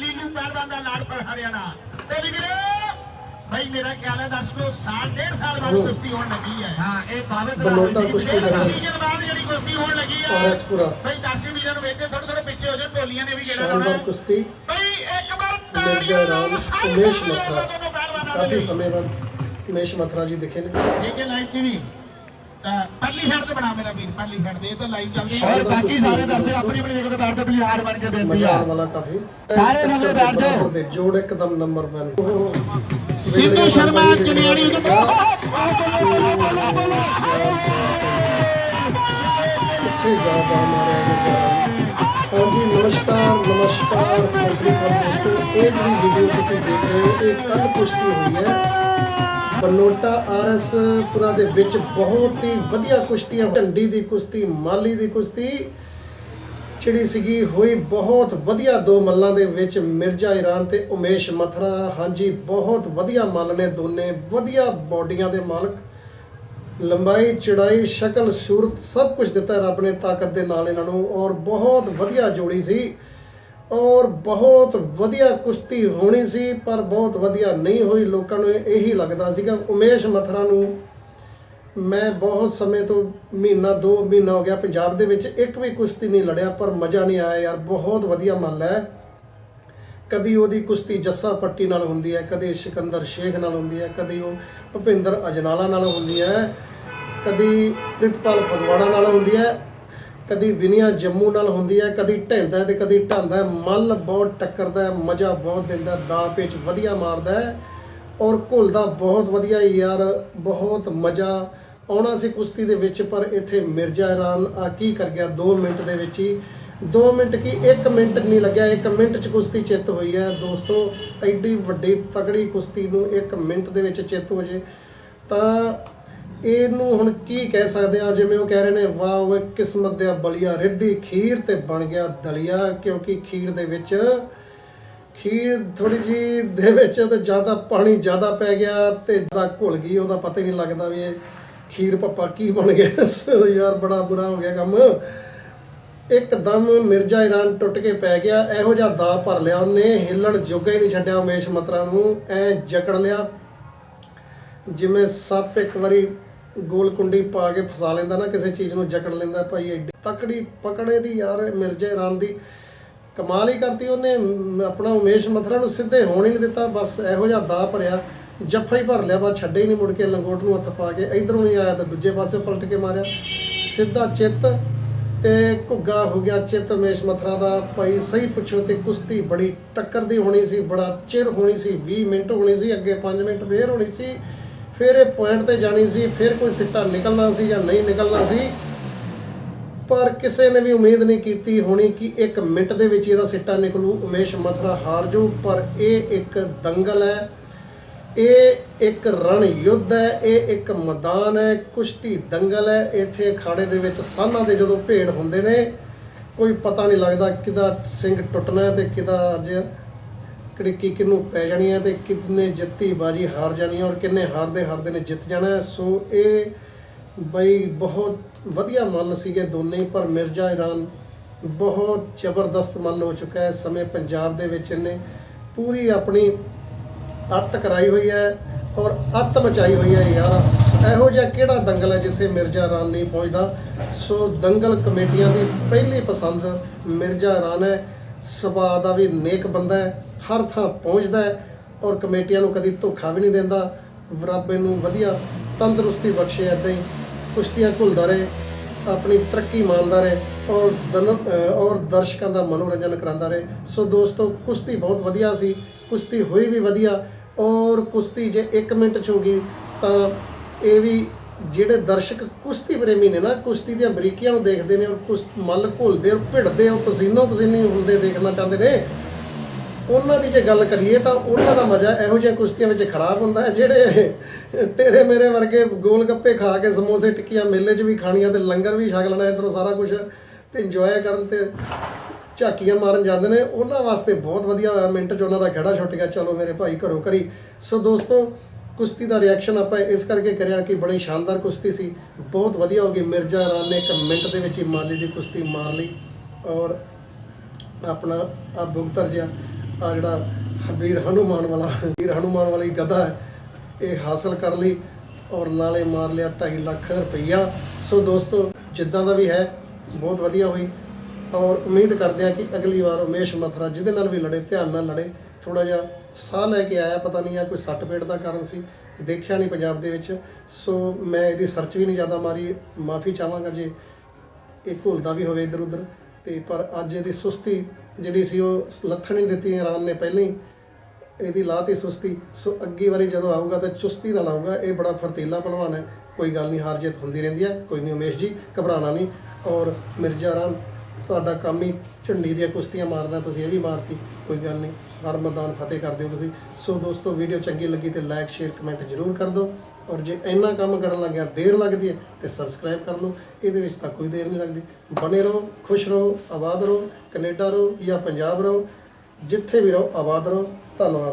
ਲੀਲੂ ਪਹਿਲਵਾਨ ਦਾ ਲਾੜ ਪਰ ਹਰਿਆਣਾ। ਤੇ ਵੀਰੇ ਭਾਈ ਮੇਰਾ ਖਿਆਲ ਹੈ ਦਰਸ਼ਕੋ ਸਾਲ ਡੇਢ ਸਾਲ ਬਾਅਦ ਕੁਸ਼ਤੀ ਹੋਣ ਲੱਗੀ ਹੈ। ਹਾਂ ਇਹ ਬਾਬਤ ਸੀਜ਼ਨ ਬਾਅਦ ਜਿਹੜੀ ਕੁਸ਼ਤੀ ਹੋਣ ਲੱਗੀ ਹੈ ਭਾਈ ਦਰਸ਼ਕ ਵੀਰਾਂ ਨੂੰ ਵੇਖ ਕੇ ਥੋੜੇ ਥੋੜੇ ਪਿੱਛੇ ਹੋ ਜਾਓ ਟੋਲੀਆਂ ਨੇ ਵੀ ਜਿਹੜਾ ਲਾਉਣਾ ਹੈ। ਕੁਸ਼ਤੀ। ਭਾਈ ਇੱਕ ਵਾਰ ਤਾੜੀਆਂ ਨਾਲ ਸਾਰੇ ਪਹਿਲਵਾਨਾਂ ਦੇ ਕਾਫੀ। ਸਮੇਂ ਬਾਅਦ ਉਮੇਸ਼ ਮਥਰਾ ਜੀ ਦਿਖੇ ਨੇ। ਜੇਕੇ ਲਾਈਵ ਟੀਵੀ ਪਹਿਲੀ ਸਾਈਡ ਤੇ ਬਣਾ ਮੇਰਾ ਵੀਰ ਪਹਿਲੀ ਸਾਈਡ ਤੇ ਇਹ ਤਾਂ ਲਾਈਵ ਚੱਲਦੀ ਹੈ ਔਰ ਬਾਕੀ ਸਾਰੇ ਦਰਸ਼ਕ ਆਪਣੀ ਆਪਣੀ ਜਗ੍ਹਾ ਤੇ ਬੈਠ ਕੇ ਪਲੀਜ਼ ਹਾਰ ਬਣ ਕੇ ਬੇਨਤੀ ਆ। ਵਾਲਾ ਕਾਫੀ ਸਾਰੇ ਮਗਰ ਬੈਠ ਜਾਓ। ਦੇ ਜੋੜ ਇੱਕਦਮ ਨੰਬਰ 1 ਸਿੱਧੂ ਸ਼ਰਮਾ ਜਨਿਆੜੀ ਦੇ ਕਿੱਥੇ ਜਾ ਜਾ ਮਾਰਿਆ ਗਿਆ ਹਾਂਜੀ ਨਮਸਕਾਰ ਨਮਸਕਾਰ। ਸਤਿ ਸ਼੍ਰੀ ਅਕਾਲ। ਦੋਸਤੋ ਇਹ ਜਿਹੜੀ ਵੀਡੀਓ ਤੁਸੀਂ ਦੇਖ ਰਹੇ ਹੋ ਇਹ ਕੱਲ ਕੁਸ਼ਤੀ ਹੋਈ ਹੈ। ਬਨੋਟਾ ਆਰਐਸ ਦੇ ਵਿੱਚ ਬਹੁਤ ਹੀ ਵਧੀਆ ਕੁਸ਼ਤੀ ਕੁਸ਼ਤੀਆਂ ਢੰਡੀ ਦੀ ਕੁਸ਼ਤੀ, ਮਾਲੀ ਦੀ ਕੁਸ਼ਤੀ, ਜਿਹੜੀ ਸੀਗੀ, ਹੋਈ ਬਹੁਤ ਵਧੀਆ ਦੋ ਮੱਲਾਂ ਦੇ ਵਿੱਚ ਮਿਰਜ਼ਾ ਇਰਾਨ ਤੇ ਉਮੇਸ਼ ਮਥਰਾ। ਹਾਂਜੀ, ਬਹੁਤ ਵਧੀਆ ਮੱਲ ਨੇ ਦੋਨੇ। ਵਧੀਆ ਬਾਡੀਆਂ ਦੇ ਮਾਲਕ। ਲੰਬਾਈ, ਚੜਾਈ, ਸ਼ਕਲ, ਸੂਰਤ ਸਭ ਕੁਝ ਦਿੱਤਾ ਰੱਬ ਨੇ ਤਾਕਤ ਦੇ ਨਾਲ ਇਹਨਾਂ ਨੂੰ ਔਰ ਬਹੁਤ ਵਧੀਆ ਜੋੜੀ ਸੀ। ਔਰ ਬਹੁਤ ਵਧੀਆ ਕੁਸ਼ਤੀ ਹੋਣੀ ਸੀ, ਪਰ ਬਹੁਤ ਵਧੀਆ ਨਹੀਂ ਹੋਈ। ਲੋਕਾਂ ਨੂੰ ਇਹੀ ਲੱਗਦਾ ਸੀਗਾ, ਉਮੇਸ਼ ਮਥਰਾ ਨੂੰ ਮੈਂ ਬਹੁਤ ਸਮੇਂ ਤੋਂ ਮਹੀਨਾ, ਦੋ ਮਹੀਨਾ ਹੋ ਗਿਆ ਪੰਜਾਬ ਦੇ ਵਿੱਚ ਇੱਕ ਵੀ ਕੁਸ਼ਤੀ ਨਹੀਂ ਲੜਿਆ, ਪਰ ਮਜ਼ਾ ਨਹੀਂ ਆਇਆ ਯਾਰ, ਬਹੁਤ ਵਧੀਆ ਮੱਲ ਹੈ। ਕਦੀ ਉਹਦੀ ਕੁਸ਼ਤੀ ਜੱਸਾ ਪੱਟੀ ਨਾਲ ਹੁੰਦੀ ਹੈ, ਕਦੇ ਸਿਕੰਦਰ ਸ਼ੇਖ ਨਾਲ ਹੁੰਦੀ ਹੈ, ਕਦੀ ਉਹ ਭੁਪਿੰਦਰ ਅਜਨਾਲਾ ਨਾਲ ਹੁੰਦੀ ਹੈ, ਕਦੀ ਪ੍ਰਿਤਪਾਲ ਫਗਵਾੜਾ ਨਾਲ ਹੁੰਦੀ ਹੈ। ਕਦੀ ਵਿਨੀਆ ਜੰਮੂ ਨਾਲ ਹੁੰਦੀ ਹੈ ਕਦੀ ਢਹਿੰਦਾ ਤੇ ਕਦੀ ਢਾਂਦਾ ਹੈ। ਮੱਲ ਬਹੁਤ ਟੱਕਰਦਾ ਮਜ਼ਾ ਬਹੁਤ ਦਿੰਦਾ ਹੈ, ਦਾ ਪੇਚ ਵਧੀਆ ਮਾਰਦਾ ਔਰ ਘੁਲਦਾ ਬਹੁਤ ਵਧੀਆ ਯਾਰ ਬਹੁਤ ਮਜ਼ਾ। ਆਉਣਾ ਸੀ ਕੁਸ਼ਤੀ ਦੇ ਵਿੱਚ ਪਰ ਇੱਥੇ ਮਿਰਜ਼ਾ ਇਰਾਨ ਆ ਕੀ ਕਰ ਗਿਆ? 2 ਮਿੰਟ ਦੇ ਵਿੱਚ ਹੀ। 2 ਮਿੰਟ ਕੀ? 1 ਮਿੰਟ ਨਹੀਂ ਲੱਗਿਆ 1 ਮਿੰਟ ਚ ਕੁਸ਼ਤੀ ਚਿੱਤ ਹੋਈ ਹੈ। ਦੋਸਤੋ ਐਡੀ ਵੱਡੀ ਤਕੜੀ ਕੁਸ਼ਤੀ ਨੂੰ 1 ਮਿੰਟ ਦੇ ਵਿੱਚ ਚਿੱਤ ਹੋ ਜੇ। ਤਾਂ ਇਹਨੂੰ ਹੁਣ ਕੀ ਕਹਿ ਸਕਦੇ ਆ ਜਿਵੇਂ ਉਹ ਕਹਿ ਰਹੇ ਨੇ, ਵਾਹ ਓਏ ਕਿਸਮਤ ਦੇ ਬਲੀਆ ਰਿੱਧੀ ਖੀਰ ਤੇ ਬਣ ਗਿਆ ਦਲੀਆ, ਕਿਉਂਕਿ ਖੀਰ ਦੇ ਵਿੱਚ, ਖੀਰ ਥੋੜੀ ਜੀ ਦੇ ਵਿੱਚ ਤੇ ਜ਼ਿਆਦਾ ਪਾਣੀ ਜ਼ਿਆਦਾ ਪੈ ਗਿਆ ਤੇ ਜ਼ਿਆਦਾ ਘੁਲ ਗਈ, ਉਹਦਾ ਪਤਾ ਹੀ ਨਹੀਂ ਲੱਗਦਾ ਵੀ ਇਹ ਖੀਰ ਪੱਪਾ ਕੀ ਬਣ ਗਿਆ। ਯਾਰ, ਬੜਾ ਬੁਰਾ ਹੋ ਗਿਆ ਕੰਮ। ਇੱਕਦਮ ਮਿਰਜ਼ਾ ਇਰਾਨ ਟੁੱਟ ਕੇ ਪੈ ਗਿਆ, ਇਹੋ ਜਿਹਾ ਦਾ ਭਰ ਲਿਆ ਉਹਨੇ, ਹਿੱਲਣ ਜੋਗਾ ਹੀ ਨਹੀਂ ਛੱਡਿਆ ਉਮੇਸ਼ ਮਤਰਾ ਨੂੰ, ਐ ਜਕੜ ਲਿਆ। ਜਿਵੇਂ ਸੱਪ ਇੱਕ ਵਾਰੀ ਗੋਲ ਕੁੰਡੀ ਪਾ ਕੇ ਫਸਾ ਲੈਂਦਾ ਨਾ, ਕਿਸੇ ਚੀਜ਼ ਨੂੰ ਜਕੜ ਲੈਂਦਾ ਭਾਈ ਐਡੀ। ਤਕੜੀ ਪਕੜੇ ਦੀ ਯਾਰ, ਮਿਰਜ਼ੇ ਇਰਾਨ ਦੀ। ਕਮਾਲ ਹੀ ਕਰਤੀ ਉਹਨੇ। ਆਪਣਾ ਉਮੇਸ਼ ਮਥਰਾ ਨੂੰ ਸਿੱਧੇ ਹੋਣ ਹੀ ਨਹੀਂ ਦਿੱਤਾ, ਬਸ ਇਹੋ ਜਿਹਾ ਦਾ ਭਰਿਆ। ਜੱਫਾ ਹੀ ਭਰ ਲਿਆ, ਬਸ ਛੱਡੇ ਹੀ ਨਹੀਂ ਮੁੜ ਕੇ, ਲੰਗੋਟ ਨੂੰ ਹੱਥ ਪਾ ਕੇ। ਇਧਰੋਂ ਨਹੀਂ ਆਇਆ ਤਾਂ ਦੂਜੇ ਪਾਸੇ ਪਲਟ ਕੇ ਮਾਰਿਆ। ਸਿੱਧਾ ਚਿੱਤ ਤੇ ਘੁੱਗਾ ਹੋ ਗਿਆ ਚਿੱਤ ਉਮੇਸ਼ ਮਥਰਾ ਦਾ। ਭਾਈ ਸਹੀ ਪੁੱਛੋ ਤੇ ਕੁਸ਼ਤੀ ਬੜੀ ਟੱਕਰ ਦੀ ਹੋਣੀ ਸੀ, ਬੜਾ ਚਿਰ ਹੋਣੀ ਸੀ 20 ਮਿੰਟ ਹੋਣੀ ਸੀ, ਅੱਗੇ 5 ਮਿੰਟ ਫੇਰ ਹੋਣੀ ਸੀ। ਫਿਰ ਇਹ ਪੁਆਇੰਟ ਤੇ ਜਾਣੀ ਸੀ, ਫਿਰ ਕੋਈ ਸਿੱਟਾ ਨਿਕਲਣਾ ਸੀ ਜਾਂ ਨਹੀਂ ਨਿਕਲਣਾ ਸੀ। ਪਰ ਕਿਸੇ ਨੇ ਵੀ ਉਮੀਦ ਨਹੀਂ ਕੀਤੀ ਹੋਣੀ ਕਿ ਇੱਕ ਮਿੰਟ ਦੇ ਵਿੱਚ ਇਹਦਾ ਸਿੱਟਾ ਨਿਕਲੂ, ਉਮੇਸ਼ ਮਥਰਾ ਹਾਰ ਜੂ ਪਰ ਇਹ ਇੱਕ ਦੰਗਲ ਹੈ, ਇਹ ਇੱਕ ਰਣ ਯੁੱਧ ਹੈ, ਇਹ ਇੱਕ ਮੈਦਾਨ ਹੈ, ਕੁਸ਼ਤੀ ਦੰਗਲ ਹੈ। ਇੱਥੇ ਅਖਾੜੇ ਦੇ ਵਿੱਚ ਸਾਨਾਂ ਦੇ ਜਦੋਂ ਭੇੜ ਹੁੰਦੇ ਨੇ, ਕੋਈ ਪਤਾ ਨਹੀਂ ਲੱਗਦਾ ਕਿਹਦਾ ਸਿੰਘ ਟੁੱਟਣਾ ਹੈ ਤੇ ਕਿਹਦਾ ਅੱਜ ਕੜਕੀ ਕਿਹਨੂੰ ਪੈ ਜਾਣੀ ਹੈ ਤੇ ਕਿੰਨੇ ਜਿੱਤੀ ਬਾਜੀ ਹਾਰ ਜਾਣੀ ਹੈ ਔਰ ਕਿੰਨੇ ਹਾਰਦੇ ਹਾਰਦੇ ਨੇ ਜਿੱਤ ਜਾਣਾ। ਸੋ ਇਹ ਬਈ ਬਹੁਤ ਵਧੀਆ ਮੱਲ ਸੀਗੇ ਦੋਨੇ, ਪਰ ਮਿਰਜ਼ਾ ਇਰਾਨ ਬਹੁਤ ਜ਼ਬਰਦਸਤ ਮੱਲ ਹੋ ਚੁੱਕਾ ਹੈ। ਇਸ ਸਮੇਂ ਪੰਜਾਬ ਦੇ ਵਿੱਚ ਇਹਨੇ ਪੂਰੀ ਆਪਣੀ ਅੱਤ ਕਰਾਈ ਹੋਈ ਹੈ ਔਰ ਅੱਤ ਮਚਾਈ ਹੋਈ ਹੈ ਯਾਰ। ਇਹੋ ਜਿਹਾ ਕਿਹੜਾ ਦੰਗਲ ਹੈ ਜਿੱਥੇ ਮਿਰਜ਼ਾ ਇਰਾਨ ਨਹੀਂ ਪਹੁੰਚਦਾ? ਸੋ ਦੰਗਲ ਕਮੇਟੀਆਂ ਦੀ ਪਹਿਲੀ ਪਸੰਦ ਮਿਰਜ਼ਾ ਇਰਾਨ ਹੈ। ਸੁਭਾਅ ਦਾ ਵੀ ਨੇਕ ਬੰਦਾ ਹੈ, ਹਰ ਥਾਂ ਪਹੁੰਚਦਾ ਹੈ ਔਰ ਕਮੇਟੀਆਂ ਨੂੰ ਕਦੀ ਧੋਖਾ ਵੀ ਨਹੀਂ ਦਿੰਦਾ। ਰੱਬ ਇਹਨੂੰ ਵਧੀਆ ਤੰਦਰੁਸਤੀ ਬਖਸ਼ੇ, ਏਦਾਂ ਹੀ ਕੁਸ਼ਤੀਆਂ ਘੁਲਦਾ ਰਹੇ, ਆਪਣੀ ਤਰੱਕੀ ਮਾਣਦਾ ਰਹੇ ਔਰ ਦਨ- ਔਰ ਦਰਸ਼ਕਾਂ ਦਾ ਮਨੋਰੰਜਨ ਕਰਾਉਂਦਾ ਰਹੇ। ਸੋ ਦੋਸਤੋ, ਕੁਸ਼ਤੀ ਬਹੁਤ ਵਧੀਆ ਸੀ, ਕੁਸ਼ਤੀ ਹੋਈ ਵੀ ਵਧੀਆ ਔਰ ਕੁਸ਼ਤੀ ਜੇ 1 ਮਿੰਟ ਚ ਹੋ ਗਈ ਤਾਂ ਇਹ ਵੀ ਜਿਹੜੇ ਦਰਸ਼ਕ ਕੁਸ਼ਤੀ ਪ੍ਰੇਮੀ ਨੇ ਨਾ, ਕੁਸ਼ਤੀ ਦੀਆਂ ਬਰੀਕੀਆਂ ਨੂੰ ਦੇਖਦੇ ਨੇ ਔਰ ਕੁਸ਼, ਮੱਲ ਘੁਲਦੇ ਔਰ ਭਿੜਦੇ ਔਰ ਪਸੀਨੋ ਪਸੀਨੀ ਹੁੰਦੇ ਦੇਖਣਾ ਚਾਹੁੰਦੇ ਨੇ, ਉਹਨਾਂ ਦੀ ਜੇ ਗੱਲ ਕਰੀਏ ਤਾਂ ਉਹਨਾਂ ਦਾ ਮਜ਼ਾ ਇਹੋ ਜਿਹੀਆਂ ਕੁਸ਼ਤੀਆਂ ਵਿੱਚ ਖਰਾਬ ਹੁੰਦਾ ਹੈ, ਜਿਹੜੇ ਤੇਰੇ ਮੇਰੇ ਵਰਗੇ ਗੋਲ ਗੱਪੇ ਖਾ ਕੇ ਸਮੋਸੇ ਟਿੱਕੀਆਂ ਮੇਲੇ 'ਚ ਵੀ ਖਾਣੀਆਂ ਤੇ ਲੰਗਰ ਵੀ ਛਕ ਲੈਣਾ ਇਧਰੋਂ ਸਾਰਾ ਕੁਝ ਤੇ ਇੰਜੋਏ ਕਰਨ ਤੇ ਝਾਕੀਆਂ ਮਾਰਨ ਜਾਂਦੇ ਨੇ, ਉਹਨਾਂ ਵਾਸਤੇ ਬਹੁਤ ਵਧੀਆ ਹੋਇਆ ਮਿੰਟ 'ਚ ਉਹਨਾਂ ਦਾ ਖੜਾ ਛੁੱਟ ਗਿਆ। ਚਲੋ ਮੇਰੇ ਭਾਈ ਘਰੋਂ ਕਰੀ ਸੋ ਦੋਸਤੋ ਕੁਸ਼ਤੀ ਦਾ ਰਿਐਕਸ਼ਨ ਆਪਾਂ ਇਸ ਕਰਕੇ ਕਰਿਆ ਕਿ ਬੜੀ ਸ਼ਾਨਦਾਰ ਕੁਸ਼ਤੀ ਸੀ। ਬਹੁਤ ਵਧੀਆ ਹੋ ਗਈ। ਮਿਰਜ਼ਾ ਰਾਨ ਨੇ ਇੱਕ ਮਿੰਟ ਦੇ ਵਿੱਚ ਹੀ ਮਾਲੀ ਦੀ ਕੁਸ਼ਤੀ ਮਾਰ ਲਈ ਔਰ ਆਪਣਾ ਆ ਬੁਗਤਰ ਜਿਹਾ, ਆ ਜਿਹੜਾ ਵੀਰ ਹਨੂਮਾਨ ਵਾਲਾ, ਵੀਰ ਹਨੂਮਾਨ ਵਾਲੀ ਗਦਾ ਹੈ, ਇਹ ਹਾਸਲ ਕਰ ਲਈ ਔਰ ਨਾਲੇ ਮਾਰ ਲਿਆ 2.5 ਲੱਖ ਰੁਪਈਆ। ਸੋ ਦੋਸਤੋ, ਜਿੱਦਾਂ ਦਾ ਵੀ ਹੈ, ਬਹੁਤ ਵਧੀਆ ਹੋਈ ਔਰ ਉਮੀਦ ਕਰਦੇ ਹਾਂ ਕਿ ਅਗਲੀ ਵਾਰ ਉਮੇਸ਼ ਮਥਰਾ ਜਿਹਦੇ ਨਾਲ ਵੀ ਲੜੇ, ਧਿਆਨ ਨਾਲ ਲੜੇ ਥੋੜਾ ਜਿਹਾ ਸਾਹ ਲੈ ਕੇ ਆਇਆ, ਪਤਾ ਨਹੀਂ ਆ ਕੋਈ ਸੱਟ ਪੇਟ ਦਾ ਕਾਰਨ ਸੀ, ਦੇਖਿਆ ਨਹੀਂ ਪੰਜਾਬ ਦੇ ਵਿੱਚ। ਸੋ ਮੈਂ ਇਹਦੀ ਸਰਚ ਵੀ ਨਹੀਂ ਜ਼ਿਆਦਾ ਮਾਰੀ, ਮਾਫੀ ਚਾਹਾਂਗਾ ਜੇ ਇਹ ਘੁਲਦਾ ਵੀ ਹੋਵੇ ਇਧਰ ਉਧਰ ਤੇ ਪਰ ਅੱਜ ਇਹਦੀ ਸੁਸਤੀ ਜਿਹੜੀ ਸੀ, ਉਹ ਲੱਥਣ ਨਹੀਂ ਦਿੱਤੀ ਇਰਾਨ ਨੇ ਪਹਿਲਾਂ ਹੀ ਇਹਦੀ ਲਾਤੀ ਸੁਸਤੀ। ਸੋ ਅੱਗੇ ਵਾਰੀ ਜਦੋਂ ਆਊਗਾ ਤਾਂ ਚੁਸਤੀ ਨਾਲ ਆਊਗਾ, ਇਹ ਬੜਾ ਫਰਤੀਲਾ ਪਹਿਲਵਾਨ ਹੈ। ਕੋਈ ਗੱਲ ਨਹੀਂ, ਹਾਰ ਜਿੱਤ ਹੁੰਦੀ ਰਹਿੰਦੀ ਹੈ, ਕੋਈ ਨਹੀਂ ਉਮੇਸ਼ ਜੀ ਘਬਰਾਣਾ ਨਹੀਂ। ਔਰ ਮਿਰਜ਼ਾ ਰਾਮ ਤੁਹਾਡਾ ਕੰਮ ਹੀ ਝੰਡੀ ਦੀਆਂ ਕੁਸ਼ਤੀਆਂ ਮਾਰਨਾ, ਤੁਸੀਂ ਇਹ ਵੀ ਮਾਰਤੀ, ਕੋਈ ਗੱਲ ਨਹੀਂ। ਹਰ ਮੈਦਾਨ ਫਤਿਹ ਕਰ ਦਿਓ ਤੁਸੀਂ। ਸੋ ਦੋਸਤੋ ਵੀਡੀਓ ਚੰਗੀ ਲੱਗੀ ਤੇ ਲਾਈਕ ਸ਼ੇਅਰ ਕਮੈਂਟ ਜ਼ਰੂਰ ਕਰ ਦਿਓ। ਔਰ ਜੇ ਇੰਨਾ ਕੰਮ ਕਰਨ ਲੱਗਿਆ, ਦੇਰ ਲੱਗਦੀ ਹੈ, ਤੇ ਸਬਸਕ੍ਰਾਈਬ ਕਰ ਲਓ। ਇਹਦੇ ਵਿੱਚ ਤਾਂ ਕੋਈ ਦੇਰ ਨਹੀਂ ਲੱਗਦੀ। ਬਨੇ ਰਹੋ, ਖੁਸ਼ ਰਹੋ, ਆਬਾਦ ਰਹੋ, ਕੈਨੇਡਾ ਰਹੋ ਜਾਂ ਪੰਜਾਬ ਰਹੋ, ਜਿੱਥੇ ਵੀ ਰਹੋ, ਆਬਾਦ ਰਹੋ। ਧੰਨਵਾਦ।